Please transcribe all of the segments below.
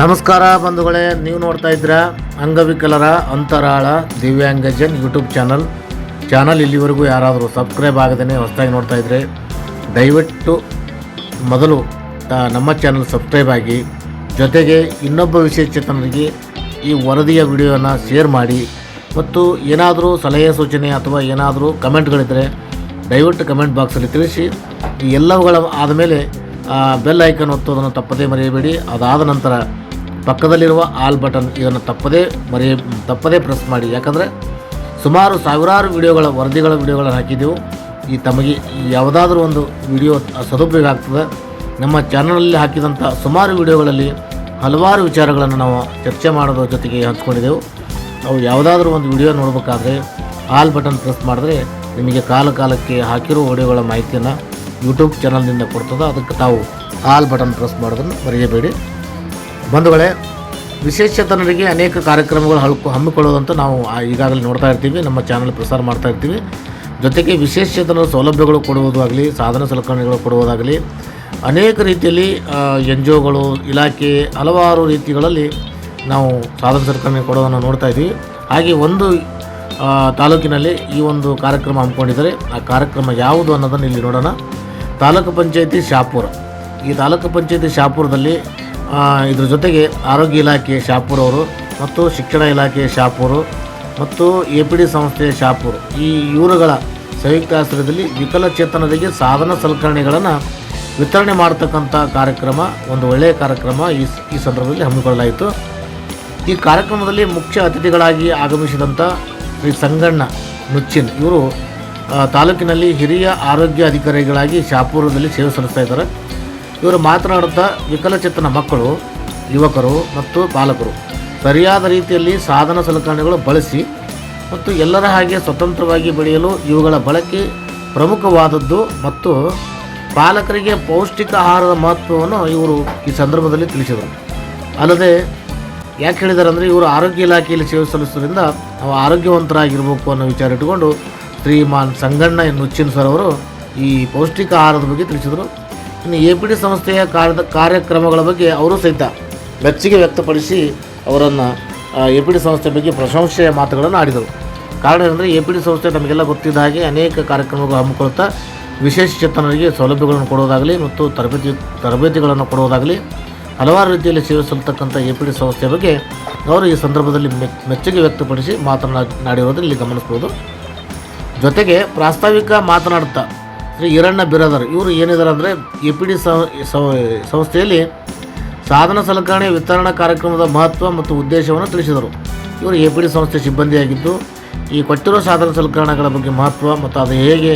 ನಮಸ್ಕಾರ ಬಂಧುಗಳೇ, ನೀವು ನೋಡ್ತಾ ಇದ್ರ ಅಂಗವಿಕಲರ ಅಂತರಾಳ ದಿವ್ಯಾಂಗಜನ್ ಯೂಟ್ಯೂಬ್ ಚಾನಲ್. ಚಾನಲ್ ಇಲ್ಲಿವರೆಗೂ ಯಾರಾದರೂ ಸಬ್ಸ್ಕ್ರೈಬ್ ಆಗದೇ ಹೊಸದಾಗಿ ನೋಡ್ತಾ ಇದ್ದರೆ ದಯವಿಟ್ಟು ಮೊದಲು ನಮ್ಮ ಚಾನಲ್ ಸಬ್ಸ್ಕ್ರೈಬ್ ಆಗಿ, ಜೊತೆಗೆ ಇನ್ನೊಬ್ಬ ವಿಶೇಷಚೇತನರಿಗೆ ಈ ವರದಿಯ ವಿಡಿಯೋನ ಶೇರ್ ಮಾಡಿ ಮತ್ತು ಏನಾದರೂ ಸಲಹೆ ಸೂಚನೆ ಅಥವಾ ಏನಾದರೂ ಕಮೆಂಟ್ಗಳಿದ್ದರೆ ದಯವಿಟ್ಟು ಕಮೆಂಟ್ ಬಾಕ್ಸಲ್ಲಿ ತಿಳಿಸಿ. ಎಲ್ಲವುಗಳ ಆದಮೇಲೆ ಬೆಲ್ ಐಕನ್ ಒತ್ತೋದನ್ನು ತಪ್ಪದೇ ಮರೆಯಬೇಡಿ. ಅದಾದ ನಂತರ ಪಕ್ಕದಲ್ಲಿರುವ ಆಲ್ ಬಟನ್ ಇದನ್ನು ತಪ್ಪದೇ ಮರೆಯ ತಪ್ಪದೇ ಪ್ರೆಸ್ ಮಾಡಿ. ಯಾಕಂದರೆ ಸುಮಾರು ಸಾವಿರಾರು ವಿಡಿಯೋಗಳ, ವರದಿಗಳ ವಿಡಿಯೋಗಳನ್ನು ಹಾಕಿದ್ದೆವು ಈ ತಮಗೆ ಯಾವುದಾದ್ರೂ ಒಂದು ವಿಡಿಯೋ ಸದುಪಯೋಗ ಆಗ್ತದೆ ನಮ್ಮ ಚಾನಲಲ್ಲಿ ಹಾಕಿದಂಥ ಸುಮಾರು ವಿಡಿಯೋಗಳಲ್ಲಿ ಹಲವಾರು ವಿಚಾರಗಳನ್ನು ನಾವು ಚರ್ಚೆ ಮಾಡೋದ್ರ ಜೊತೆಗೆ ಹಂಚ್ಕೊಂಡಿದ್ದೆವು ನಾವು ಯಾವುದಾದ್ರೂ ಒಂದು ವಿಡಿಯೋ ನೋಡಬೇಕಾದ್ರೆ ಆಲ್ ಬಟನ್ ಪ್ರೆಸ್ ಮಾಡಿದ್ರೆ ನಿಮಗೆ ಕಾಲ ಕಾಲಕ್ಕೆ ಹಾಕಿರೋ ವಿಡಿಯೋಗಳ ಮಾಹಿತಿಯನ್ನು ಯೂಟ್ಯೂಬ್ ಚಾನಲ್ನಿಂದ ಕೊಡ್ತದೆ. ಅದಕ್ಕೆ ತಾವು ಆಲ್ ಬಟನ್ ಪ್ರೆಸ್ ಮಾಡೋದನ್ನು ಮರೆಯಬೇಡಿ. ಬಂಧುಗಳೇ, ವಿಶೇಷತನರಿಗೆ ಅನೇಕ ಕಾರ್ಯಕ್ರಮಗಳು ಹಳ್ಕೊ, ಹಮ್ಮಿಕೊಳ್ಳೋದಂತ ನಾವು ಈಗಾಗಲೇ ನೋಡ್ತಾ ಇರ್ತೀವಿ, ನಮ್ಮ ಚಾನಲ್ ಪ್ರಸಾರ ಮಾಡ್ತಾ ಇರ್ತೀವಿ. ಜೊತೆಗೆ ವಿಶೇಷತನ ಸೌಲಭ್ಯಗಳು ಕೊಡುವುದಾಗಲಿ ಸಾಧನ ಸಲಕರಣೆಗಳು ಕೊಡುವುದಾಗಲಿ ಅನೇಕ ರೀತಿಯಲ್ಲಿ ಎನ್ ಜಿ ಒಗಳು, ಇಲಾಖೆ, ಹಲವಾರು ರೀತಿಗಳಲ್ಲಿ ನಾವು ಸಾಧನ ಸಲಕರಣೆ ಕೊಡೋದನ್ನು ನೋಡ್ತಾ ಇದ್ದೀವಿ. ಹಾಗೆ ಒಂದು ತಾಲೂಕಿನಲ್ಲಿ ಈ ಒಂದು ಕಾರ್ಯಕ್ರಮ ಹಮ್ಮಿಕೊಂಡಿದ್ದಾರೆ. ಆ ಕಾರ್ಯಕ್ರಮ ಯಾವುದು ಅನ್ನೋದನ್ನು ಇಲ್ಲಿ ನೋಡೋಣ. ತಾಲೂಕು ಪಂಚಾಯಿತಿ ಶಾಪುರ. ಈ ತಾಲೂಕು ಪಂಚಾಯಿತಿ ಶಾಪುರದಲ್ಲಿ ಇದ್ರ ಜೊತೆಗೆ ಆರೋಗ್ಯ ಇಲಾಖೆ ಶಾಪುರ್ ಅವರು ಮತ್ತು ಶಿಕ್ಷಣ ಇಲಾಖೆ ಶಾಪುರು ಮತ್ತು ಎ ಪಿ ಡಿ ಸಂಸ್ಥೆ ಶಾಪುರ್ ಈ ಇವರುಗಳ ಸಂಯುಕ್ತ ಆಶ್ರಯದಲ್ಲಿ ವಿಕಲಚೇತನರಿಗೆ ಸಾಧನ ಸಲಕರಣೆಗಳನ್ನು ವಿತರಣೆ ಮಾಡತಕ್ಕಂಥ ಕಾರ್ಯಕ್ರಮ, ಒಂದು ಒಳ್ಳೆಯ ಕಾರ್ಯಕ್ರಮ ಈ ಈ ಸಂದರ್ಭದಲ್ಲಿ ಹಮ್ಮಿಕೊಳ್ಳಲಾಯಿತು. ಈ ಕಾರ್ಯಕ್ರಮದಲ್ಲಿ ಮುಖ್ಯ ಅತಿಥಿಗಳಾಗಿ ಆಗಮಿಸಿದಂಥ ಶ್ರೀ ಸಂಗಣ್ಣ ನುಚ್ಚಿನ್ ಇವರು ತಾಲೂಕಿನಲ್ಲಿ ಹಿರಿಯ ಆರೋಗ್ಯ ಅಧಿಕಾರಿಗಳಾಗಿ ಶಾಪುರದಲ್ಲಿ ಸೇವೆ ಸಲ್ಲಿಸ್ತಾ ಇದ್ದಾರೆ. ಇವರು ಮಾತನಾಡುತ್ತಾ ವಿಕಲಚೇತನ ಮಕ್ಕಳು, ಯುವಕರು ಮತ್ತು ಪಾಲಕರು ಸರಿಯಾದ ರೀತಿಯಲ್ಲಿ ಸಾಧನ ಸಲಕರಣೆಗಳು ಬಳಸಿ ಮತ್ತು ಎಲ್ಲರ ಹಾಗೆ ಸ್ವತಂತ್ರವಾಗಿ ಬೆಳೆಯಲು ಇವುಗಳ ಬಳಕೆ ಪ್ರಮುಖವಾದದ್ದು ಮತ್ತು ಪಾಲಕರಿಗೆ ಪೌಷ್ಟಿಕ ಆಹಾರದ ಮಹತ್ವವನ್ನು ಇವರು ಈ ಸಂದರ್ಭದಲ್ಲಿ ತಿಳಿಸಿದರು. ಅಲ್ಲದೆ, ಯಾಕೆ ಹೇಳಿದ್ದಾರೆ ಅಂದರೆ ಇವರು ಆರೋಗ್ಯ ಇಲಾಖೆಯಲ್ಲಿ ಸೇವೆ ಸಲ್ಲಿಸೋದ್ರಿಂದ ನಾವು ಆರೋಗ್ಯವಂತರಾಗಿರಬೇಕು ಅನ್ನೋ ವಿಚಾರ ಇಟ್ಟುಕೊಂಡು ಶ್ರೀಮಾನ್ ಸಂಗಣ್ಣ ನುಚ್ಚಿನ್ ಸರ್ ಅವರು ಈ ಪೌಷ್ಟಿಕ ಆಹಾರದ ಬಗ್ಗೆ ತಿಳಿಸಿದರು. ಇನ್ನು ಎ ಪಿ ಡಿ ಸಂಸ್ಥೆಯ ಕಾರ್ಯದ ಕಾರ್ಯಕ್ರಮಗಳ ಬಗ್ಗೆ ಅವರು ಸಹಿತ ಮೆಚ್ಚುಗೆ ವ್ಯಕ್ತಪಡಿಸಿ ಅವರನ್ನು ಎ ಪಿ ಡಿ ಸಂಸ್ಥೆ ಬಗ್ಗೆ ಪ್ರಶಂಸೆಯ ಮಾತುಗಳನ್ನು ಆಡಿದರು. ಕಾರಣ ಏನಂದರೆ, ಎ ಪಿ ಡಿ ಸಂಸ್ಥೆ ನಮಗೆಲ್ಲ ಗೊತ್ತಿದ್ದ ಹಾಗೆ ಅನೇಕ ಕಾರ್ಯಕ್ರಮಗಳು ಹಮ್ಮಿಕೊಳ್ತಾ ವಿಶೇಷ ಚೇತನರಿಗೆ ಸೌಲಭ್ಯಗಳನ್ನು ಕೊಡೋದಾಗಲಿ ಮತ್ತು ತರಬೇತಿ, ತರಬೇತಿಗಳನ್ನು ಕೊಡೋದಾಗಲಿ ಹಲವಾರು ರೀತಿಯಲ್ಲಿ ಸೇವೆ ಸಲ್ಲತಕ್ಕಂಥ ಎ ಪಿ ಡಿ ಸಂಸ್ಥೆಯ ಬಗ್ಗೆ ಅವರು ಈ ಸಂದರ್ಭದಲ್ಲಿ ಮೆಚ್ಚುಗೆ ವ್ಯಕ್ತಪಡಿಸಿ ಮಾತನಾಡಿರೋದನ್ನು ಇಲ್ಲಿ ಗಮನಿಸ್ಬೋದು ಜೊತೆಗೆ ಪ್ರಾಸ್ತಾವಿಕ ಮಾತನಾಡುತ್ತಾ ಶ್ರೀ ಈರಣ್ಣ ಬಿರಾದರ್, ಇವರು ಏನಿದ್ದಾರೆ ಅಂದರೆ ಎ ಪಿ ಡಿ ಸಂಸ್ಥೆಯಲ್ಲಿ ಸಾಧನ ಸಲಕರಣೆ ವಿತರಣಾ ಕಾರ್ಯಕ್ರಮದ ಮಹತ್ವ ಮತ್ತು ಉದ್ದೇಶವನ್ನು ತಿಳಿಸಿದರು. ಇವರು ಎ ಪಿ ಡಿ ಸಂಸ್ಥೆ ಸಿಬ್ಬಂದಿಯಾಗಿದ್ದು, ಈ ಕೊಟ್ಟಿರೋ ಸಾಧನ ಸಲಕರಣೆಗಳ ಬಗ್ಗೆ ಮಹತ್ವ ಮತ್ತು ಅದು ಹೇಗೆ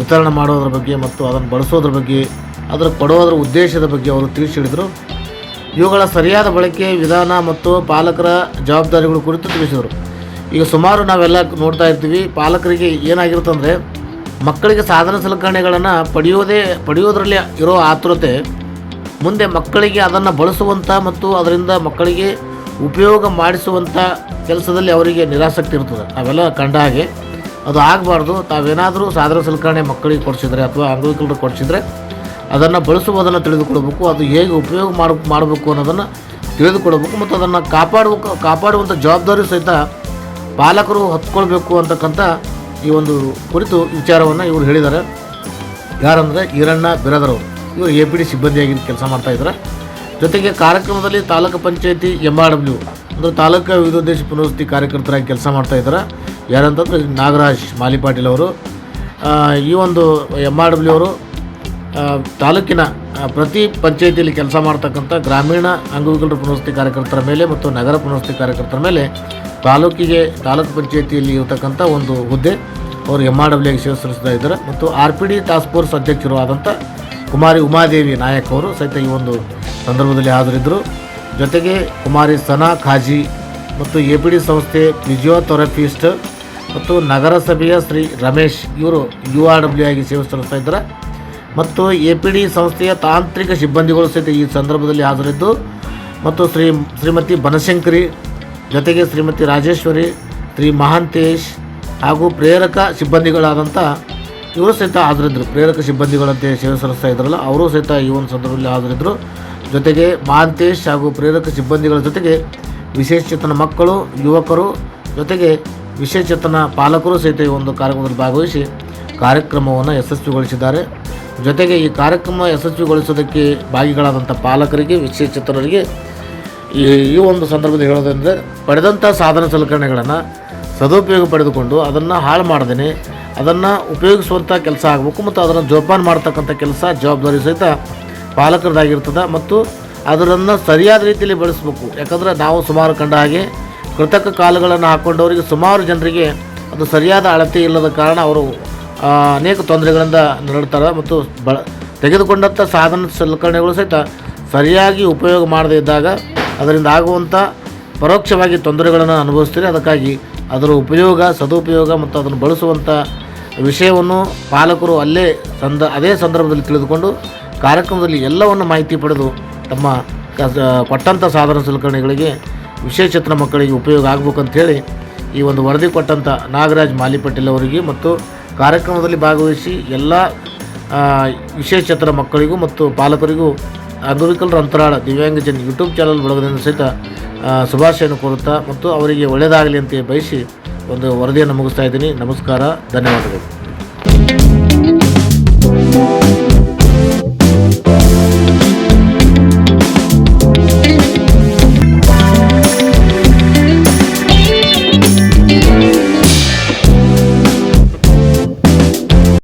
ವಿತರಣೆ ಮಾಡೋದ್ರ ಬಗ್ಗೆ ಮತ್ತು ಅದನ್ನು ಬಳಸೋದ್ರ ಬಗ್ಗೆ, ಅದರ ಕೊಡೋದ್ರ ಉದ್ದೇಶದ ಬಗ್ಗೆ ಅವರು ತಿಳಿಸಿಡಿದರು. ಇವುಗಳ ಸರಿಯಾದ ಬಳಕೆ, ವಿಧಾನ ಮತ್ತು ಪಾಲಕರ ಜವಾಬ್ದಾರಿಗಳು ಕುರಿತು ತಿಳಿಸಿದರು. ಈಗ ಸುಮಾರು ನಾವೆಲ್ಲ ನೋಡ್ತಾ ಇರ್ತೀವಿ, ಪಾಲಕರಿಗೆ ಏನಾಗಿರುತ್ತಂದರೆ ಮಕ್ಕಳಿಗೆ ಸಾಧನ ಸಲಕರಣೆಗಳನ್ನು ಪಡೆಯೋದೇ, ಪಡೆಯೋದರಲ್ಲಿ ಇರೋ ಆತುರತೆ, ಮುಂದೆ ಮಕ್ಕಳಿಗೆ ಅದನ್ನು ಬಳಸುವಂಥ ಮತ್ತು ಅದರಿಂದ ಮಕ್ಕಳಿಗೆ ಉಪಯೋಗ ಮಾಡಿಸುವಂಥ ಕೆಲಸದಲ್ಲಿ ಅವರಿಗೆ ನಿರಾಸಕ್ತಿ ಇರ್ತದೆ. ಅವೆಲ್ಲ ಕಂಡ ಹಾಗೆ ಅದು ಆಗಬಾರ್ದು. ತಾವೇನಾದರೂ ಸಾಧನ ಸಲಕರಣೆ ಮಕ್ಕಳಿಗೆ ಕೊಡಿಸಿದರೆ ಅಥವಾ ಅಂಗವಿಕಲರು ಕೊಡಿಸಿದ್ರೆ ಅದನ್ನು ಬಳಸುವುದನ್ನು ತಿಳಿದುಕೊಳ್ಬೇಕು. ಅದು ಹೇಗೆ ಉಪಯೋಗ ಮಾಡಿ, ಮಾಡಬೇಕು ಅನ್ನೋದನ್ನು ತಿಳಿದುಕೊಳ್ಬೇಕು ಮತ್ತು ಅದನ್ನು ಕಾಪಾಡಬೇಕು ಕಾಪಾಡುವಂಥ ಜವಾಬ್ದಾರಿ ಸಹಿತ ಪಾಲಕರು ಹೊತ್ಕೊಳ್ಬೇಕು ಅಂತಕ್ಕಂಥ ಈ ಒಂದು ಕುರಿತು ವಿಚಾರವನ್ನು ಇವರು ಹೇಳಿದ್ದಾರೆ ಯಾರಂದರೆ ಈರಣ್ಣ ಬಿರಾದರವರು. ಇವರು ಎ ಪಿ ಡಿ ಸಿಬ್ಬಂದಿಯಾಗಿ ಕೆಲಸ ಮಾಡ್ತಾಯಿದ್ದಾರೆ ಜೊತೆಗೆ ಕಾರ್ಯಕ್ರಮದಲ್ಲಿ ತಾಲೂಕು ಪಂಚಾಯತಿ ಎಂ ಆರ್ ಡಬ್ಲ್ಯೂ ಅಂದರೆ ತಾಲೂಕು ವಿವಿಧೋದ್ದೇಶ ಪುನರ್ವಸತಿ ಕಾರ್ಯಕರ್ತರಾಗಿ ಕೆಲಸ ಮಾಡ್ತಾಯಿದ್ದಾರೆ ಯಾರಂತಂದ್ರೆ ನಾಗರಾಜ್ ಮಾಲಿಪಾಟೀಲ್ ಅವರು. ಈ ಒಂದು ಎಂ ಆರ್ ಡಬ್ಲ್ಯೂ ಅವರು ತಾಲೂಕಿನ ಪ್ರತಿ ಪಂಚಾಯಿತಿಯಲ್ಲಿ ಕೆಲಸ ಮಾಡ್ತಕ್ಕಂಥ ಗ್ರಾಮೀಣ ಅಂಗವಿಕಲರ ಪುನರ್ವಸತಿ ಕಾರ್ಯಕರ್ತರ ಮೇಲೆ ಮತ್ತು ನಗರ ಪುನರ್ವಸತಿ ಕಾರ್ಯಕರ್ತರ ಮೇಲೆ ತಾಲೂಕಿಗೆ ತಾಲೂಕು ಪಂಚಾಯಿತಿಯಲ್ಲಿ ಇರತಕ್ಕಂಥ ಒಂದು ಹುದ್ದೆ ಅವರು ಎಂ ಆರ್ ಡಬ್ಲ್ಯೂಗೆ ಸೇವೆ ಸಲ್ಲಿಸ್ತಾ ಇದ್ದಾರೆ. ಮತ್ತು R P D task force ಅಧ್ಯಕ್ಷರು ಆದಂಥ ಕುಮಾರಿ ಉಮಾದೇವಿ ನಾಯಕ್ ಅವರು ಸಹಿತ ಈ ಒಂದು ಸಂದರ್ಭದಲ್ಲಿ ಹಾಜರಿದ್ದರು. ಜೊತೆಗೆ ಕುಮಾರಿ ಸನಾ ಖಾಜಿ ಮತ್ತು ಎ ಪಿ ಡಿ ಸಂಸ್ಥೆ ಫಿಸಿಯೋಥೆರಪಿಸ್ಟ್ ಮತ್ತು ನಗರಸಭೆಯ ಶ್ರೀ ರಮೇಶ್ ಇವರು ಯು ಆರ್ ಡಬ್ಲ್ಯೂ ಆಗಿ ಸೇವೆ ಸಲ್ಲಿಸ್ತಾ ಇದ್ದಾರೆ. ಮತ್ತು ಎ ಪಿ ಡಿ ಸಂಸ್ಥೆಯ ತಾಂತ್ರಿಕ ಸಿಬ್ಬಂದಿಗಳು ಸಹಿತ ಈ ಸಂದರ್ಭದಲ್ಲಿ ಹಾಜರಿದ್ದು. ಮತ್ತು ಶ್ರೀ ಶ್ರೀಮತಿ ಬನಶಂಕರಿ ಜೊತೆಗೆ ಶ್ರೀಮತಿ ರಾಜೇಶ್ವರಿ, ಶ್ರೀ ಮಹಾಂತೇಶ್ ಹಾಗೂ ಪ್ರೇರಕ ಸಿಬ್ಬಂದಿಗಳಾದಂಥ ಇವರು ಸಹಿತ ಹಾಜರಿದ್ದರು. ಪ್ರೇರಕ ಸಿಬ್ಬಂದಿಗಳಂತೆ ಸೇವೆ ಸಲ್ಲಿಸ್ತಾ ಇದ್ರಲ್ಲ, ಅವರು ಸಹಿತ ಈ ಒಂದು ಸಂದರ್ಭದಲ್ಲಿ ಹಾಜರಿದ್ದರು ಜೊತೆಗೆ ಮಹಾಂತೇಶ್ ಹಾಗೂ ಪ್ರೇರಕ ಸಿಬ್ಬಂದಿಗಳ ಜೊತೆಗೆ ವಿಶೇಷಚೇತನ ಮಕ್ಕಳು, ಯುವಕರು, ಜೊತೆಗೆ ವಿಶೇಷಚೇತನ ಪಾಲಕರು ಸಹಿತ ಈ ಒಂದು ಕಾರ್ಯಕ್ರಮದಲ್ಲಿ ಭಾಗವಹಿಸಿ ಕಾರ್ಯಕ್ರಮವನ್ನು ಯಶಸ್ವಿಗೊಳಿಸಿದ್ದಾರೆ. ಜೊತೆಗೆ ಈ ಕಾರ್ಯಕ್ರಮ ಯಶಸ್ವಿಗೊಳಿಸೋದಕ್ಕೆ ಭಾಗಿಗಳಾದಂಥ ಪಾಲಕರಿಗೆ ವಿಶೇಷಚೇತನರಿಗೆ ಈ ಈ ಒಂದು ಸಂದರ್ಭದಲ್ಲಿ ಹೇಳೋದಂದರೆ ಪಡೆದಂಥ ಸಾಧನ ಸಲಕರಣೆಗಳನ್ನು ಸದುಪಯೋಗ ಪಡೆದುಕೊಂಡು ಅದನ್ನು ಹಾಳು ಮಾಡ್ದೇ ಅದನ್ನು ಉಪಯೋಗಿಸುವಂಥ ಕೆಲಸ ಆಗಬೇಕು ಮತ್ತು ಅದನ್ನು ಜೋಪಾನ ಮಾಡ್ತಕ್ಕಂಥ ಕೆಲಸ ಜವಾಬ್ದಾರಿ ಸಹಿತ ಪಾಲಕರದಾಗಿರ್ತದೆ ಮತ್ತು ಅದನ್ನು ಸರಿಯಾದ ರೀತಿಯಲ್ಲಿ ಬಳಸಬೇಕು. ಯಾಕಂದರೆ ನಾವು ಸುಮಾರು ಕಂಡ ಹಾಗೆ ಕೃತಕ ಕಾಲುಗಳನ್ನು ಹಾಕ್ಕೊಂಡವರಿಗೆ ಸುಮಾರು ಜನರಿಗೆ ಅದು ಸರಿಯಾದ ಅಳತೆ ಇಲ್ಲದ ಕಾರಣ ಅವರು ಅನೇಕ ತೊಂದರೆಗಳಿಂದ ನರಡ್ತಾರೆ ಮತ್ತು ಬ ತೆಗೆದುಕೊಂಡಂಥ ಸಾಧನ ಸಲಕರಣೆಗಳು ಸಹಿತ ಸರಿಯಾಗಿ ಉಪಯೋಗ ಮಾಡದೇ ಇದ್ದಾಗ ಅದರಿಂದ ಆಗುವಂಥ ಪರೋಕ್ಷವಾಗಿ ತೊಂದರೆಗಳನ್ನು ಅನುಭವಿಸ್ತೀರಿ. ಅದಕ್ಕಾಗಿ ಅದರ ಉಪಯೋಗ, ಸದುಪಯೋಗ ಮತ್ತು ಅದನ್ನು ಬಳಸುವಂಥ ವಿಷಯವನ್ನು ಪಾಲಕರು ಅಲ್ಲೇ ಸಂದ, ಅದೇ ಸಂದರ್ಭದಲ್ಲಿ ತಿಳಿದುಕೊಂಡು ಕಾರ್ಯಕ್ರಮದಲ್ಲಿ ಎಲ್ಲವನ್ನು ಮಾಹಿತಿ ಪಡೆದು ತಮ್ಮ ಕೊಟ್ಟಂಥ ಸಾಧನ ಸಲಕರಣೆಗಳಿಗೆ ವಿಶೇಷತನ ಮಕ್ಕಳಿಗೆ ಉಪಯೋಗ ಆಗಬೇಕಂಥೇಳಿ ಈ ಒಂದು ವರದಿ ಕೊಟ್ಟಂಥ ನಾಗರಾಜ್ ಮಾಲಿಪಟೇಲ್ ಅವರಿಗೆ ಮತ್ತು ಕಾರ್ಯಕ್ರಮದಲ್ಲಿ ಭಾಗವಹಿಸಿ ಎಲ್ಲ ವಿಶೇಷ ವಿಶೇಷಚೇತನ ಮಕ್ಕಳಿಗೂ ಮತ್ತು ಪಾಲಕರಿಗೂ ಅಂಗವಿಕಲರ ಅಂತರಾಳ ದಿವ್ಯಾಂಗಜನ್ ಯೂಟ್ಯೂಬ್ ಚಾನಲ್ ಬಳಗದಿಂದ ಸಹಿತ ಶುಭಾಶಯನ ಕೋರುತ್ತಾ ಮತ್ತು ಅವರಿಗೆ ಒಳ್ಳೆಯದಾಗಲಿ ಅಂತ ಬಯಸಿ ಒಂದು ವರದಿಯನ್ನು ಮುಗಿಸ್ತಾ ಇದ್ದೀನಿ. ನಮಸ್ಕಾರ, ಧನ್ಯವಾದಗಳು.